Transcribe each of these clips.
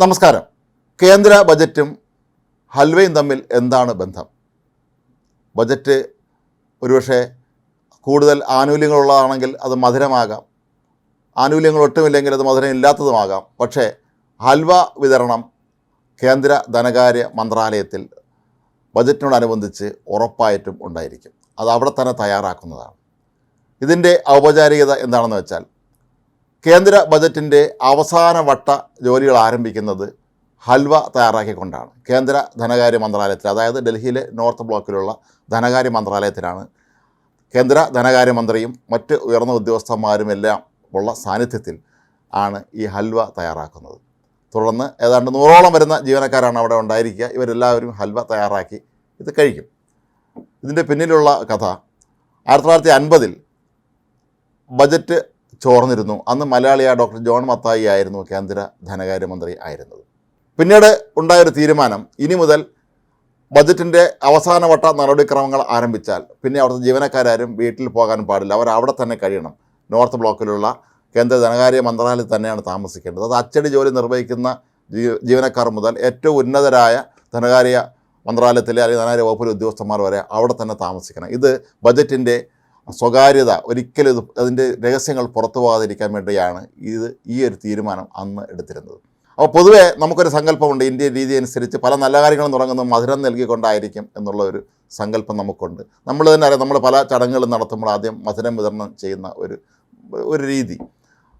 നമസ്കാരം. കേന്ദ്ര ബജറ്റും ഹൽവയും തമ്മിൽ എന്താണ് ബന്ധം? ബജറ്റ് ഒരുപക്ഷെ കൂടുതൽ ആനുകൂല്യങ്ങളുള്ളതാണെങ്കിൽ അത് മധുരമാകാം. ആനുകൂല്യങ്ങൾ ഒട്ടുമില്ലെങ്കിൽ അത് മധുരം ഇല്ലാത്തതുമാകാം. പക്ഷേ ഹൽവ വിതരണം കേന്ദ്ര ധനകാര്യ മന്ത്രാലയത്തിൽ ബജറ്റിനോടനുബന്ധിച്ച് ഉറപ്പായിട്ടും ഉണ്ടായിരിക്കും. അത് അവിടെ തന്നെ തയ്യാറാക്കുന്നതാണ്. ഇതിന്റെ ഔപചാരികത എന്താണെന്ന് വെച്ചാൽ കേന്ദ്ര ബജറ്റിന്റെ അവസാന വട്ട ജോലികൾ ആരംഭിക്കുന്നത് ഹൽവ തയ്യാറാക്കിക്കൊണ്ടാണ്. കേന്ദ്ര ധനകാര്യ മന്ത്രാലയത്തിൽ അതായത് ഡൽഹിയിലെ നോർത്ത് ബ്ലോക്കിലുള്ള ധനകാര്യ മന്ത്രാലയത്തിലാണ് കേന്ദ്ര ധനകാര്യമന്ത്രിയും മറ്റ് ഉയർന്ന ഉദ്യോഗസ്ഥന്മാരും എല്ലാം ഉള്ള സാന്നിധ്യത്തിൽ ആണ് ഈ ഹൽവ തയ്യാറാക്കുന്നത്. തുടർന്ന് ഏതാണ്ട് നൂറോളം വരുന്ന ജീവനക്കാരാണ് അവിടെ ഉണ്ടായിരിക്കുക. ഇവരെല്ലാവരും ഹൽവ തയ്യാറാക്കി ഇത് കഴിക്കും. ഇതിന്റെ പിന്നിലുള്ള കഥ ആയിരത്തി തൊള്ളായിരത്തി അൻപതിൽ ബജറ്റ് ചോർന്നിരുന്നു. അന്ന് മലയാളിയായ ഡോക്ടർ ജോൺ മത്തായി ആയിരുന്നു കേന്ദ്ര ധനകാര്യമന്ത്രി ആയിരുന്നത്. പിന്നീട് ഉണ്ടായൊരു തീരുമാനം ഇനി മുതൽ ബജറ്റിന്റെ അവസാനവട്ട നടപടിക്രമങ്ങൾ ആരംഭിച്ചാൽ പിന്നെ അവിടുത്തെ ജീവനക്കാരും വീട്ടിൽ പോകാൻ പാടില്ല. അവർ അവിടെ തന്നെ കഴിയണം. നോർത്ത് ബ്ലോക്കിലുള്ള കേന്ദ്ര ധനകാര്യ മന്ത്രാലയത്തിൽ തന്നെയാണ് താമസിക്കേണ്ടത്. അത് അച്ചടി ജോലി നിർവഹിക്കുന്ന ജീവനക്കാർ മുതൽ ഏറ്റവും ഉന്നതരായ ധനകാര്യ മന്ത്രാലയത്തിലെ അല്ലെങ്കിൽ ധനകാര്യ വകുപ്പിലെ ഉദ്യോഗസ്ഥന്മാർ വരെ അവിടെ തന്നെ താമസിക്കണം. ഇത് ബജറ്റിന്റെ സ്വകാര്യത ഒരിക്കലും ഇത് അതിന്റെ രഹസ്യങ്ങൾ പുറത്തു പോകാതിരിക്കാൻ വേണ്ടിയാണ് ഇത് ഈ ഒരു തീരുമാനം അന്ന് എടുത്തിരുന്നത്. അപ്പോൾ പൊതുവേ നമുക്കൊരു സങ്കല്പമുണ്ട്. ഇന്ത്യൻ രീതി അനുസരിച്ച് പല നല്ല കാര്യങ്ങളും തുടങ്ങുന്നത് മധുരം നൽകിക്കൊണ്ടായിരിക്കും എന്നുള്ള ഒരു സങ്കല്പം നമുക്കുണ്ട്. നമ്മൾ തന്നെ അറിയാം നമ്മൾ പല ചടങ്ങുകളും നടത്തുമ്പോൾ ആദ്യം മധുരം വിതരണം ചെയ്യുന്ന ഒരു ഒരു രീതി.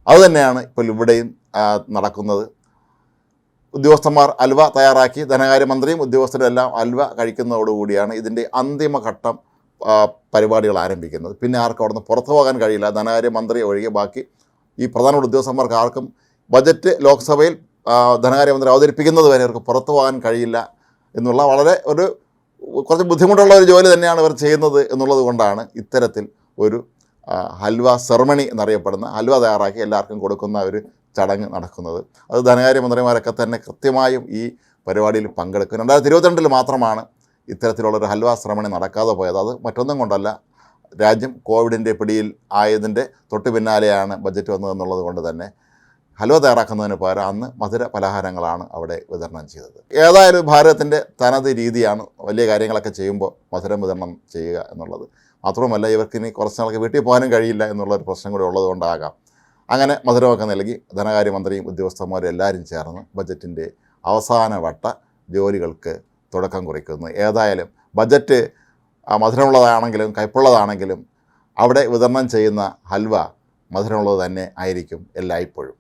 അതുതന്നെയാണ് ഇപ്പോൾ ഇവിടെയും നടക്കുന്നത്. ഉദ്യോഗസ്ഥന്മാർ അൽവ തയ്യാറാക്കി ധനകാര്യമന്ത്രിയും ഉദ്യോഗസ്ഥരും എല്ലാം അൽവ കഴിക്കുന്നതോടുകൂടിയാണ് ഇതിന്റെ അന്തിമഘട്ടം പരിപാടികൾ ആരംഭിക്കുന്നത്. പിന്നെ ആർക്കും അവിടുന്ന് പുറത്തു പോകാൻ കഴിയില്ല. ധനകാര്യമന്ത്രി ഒഴികെ ബാക്കി ഈ പ്രധാനപ്പെട്ട ഉദ്യോഗസ്ഥന്മാർക്ക് ആർക്കും ബജറ്റ് ലോക്സഭയിൽ ധനകാര്യമന്ത്രി അവതരിപ്പിക്കുന്നത് വരെ അവർക്ക് പുറത്തു പോകാൻ കഴിയില്ല എന്നുള്ള വളരെ ഒരു കുറച്ച് ബുദ്ധിമുട്ടുള്ള ഒരു ജോലി തന്നെയാണ് ഇവർ ചെയ്യുന്നത് എന്നുള്ളത് കൊണ്ടാണ് ഇത്തരത്തിൽ ഒരു ഹൽവ സെറമണി എന്നറിയപ്പെടുന്ന ഹൽവ തയ്യാറാക്കി എല്ലാവർക്കും കൊടുക്കുന്ന ഒരു ചടങ്ങ് നടക്കുന്നത്. അത് ധനകാര്യമന്ത്രിമാരൊക്കെ തന്നെ കൃത്യമായും ഈ പരിപാടിയിൽ പങ്കെടുക്കും. രണ്ടായിരത്തി ഇരുപത്തിരണ്ടിൽ മാത്രമാണ് ഇത്തരത്തിലുള്ളൊരു ഹൽവാ ശ്രമണി നടക്കാതെ പോയത്. അത് മറ്റൊന്നും കൊണ്ടല്ല. രാജ്യം കോവിഡിന്റെ പിടിയിൽ ആയതിന്റെ തൊട്ട് പിന്നാലെയാണ് ബജറ്റ് വന്നതെന്നുള്ളത് കൊണ്ട് തന്നെ ഹൽവ തയ്യാറാക്കുന്നതിന് പകരം അന്ന് മധുര പലഹാരങ്ങളാണ് അവിടെ വിതരണം ചെയ്തത്. ഏതായാലും ഭാരതത്തിന്റെ തനത് രീതിയാണ് വലിയ കാര്യങ്ങളൊക്കെ ചെയ്യുമ്പോൾ മധുരം വിതരണം ചെയ്യുക എന്നുള്ളത്. മാത്രവുമല്ല ഇവർക്ക് ഇനി കുറച്ച് നാൾക്ക് വീട്ടിൽ പോകാനും കഴിയില്ല എന്നുള്ളൊരു പ്രശ്നം കൂടി ഉള്ളതുകൊണ്ടാകാം അങ്ങനെ മധുരമൊക്കെ നൽകി ധനകാര്യമന്ത്രിയും ഉദ്യോഗസ്ഥന്മാരും എല്ലാവരും ചേർന്ന് ബജറ്റിന്റെ അവസാന വട്ട ജോലികൾക്ക് തുടക്കം കുറിക്കുന്നു. ഏതായാലും ബജറ്റ് മധുരമുള്ളതാണെങ്കിലും കയ്പുള്ളതാണെങ്കിലും അവിടെ വിതരണം ചെയ്യുന്ന ഹൽവ മധുരമുള്ളത് തന്നെ ആയിരിക്കും എല്ലായ്പ്പോഴും.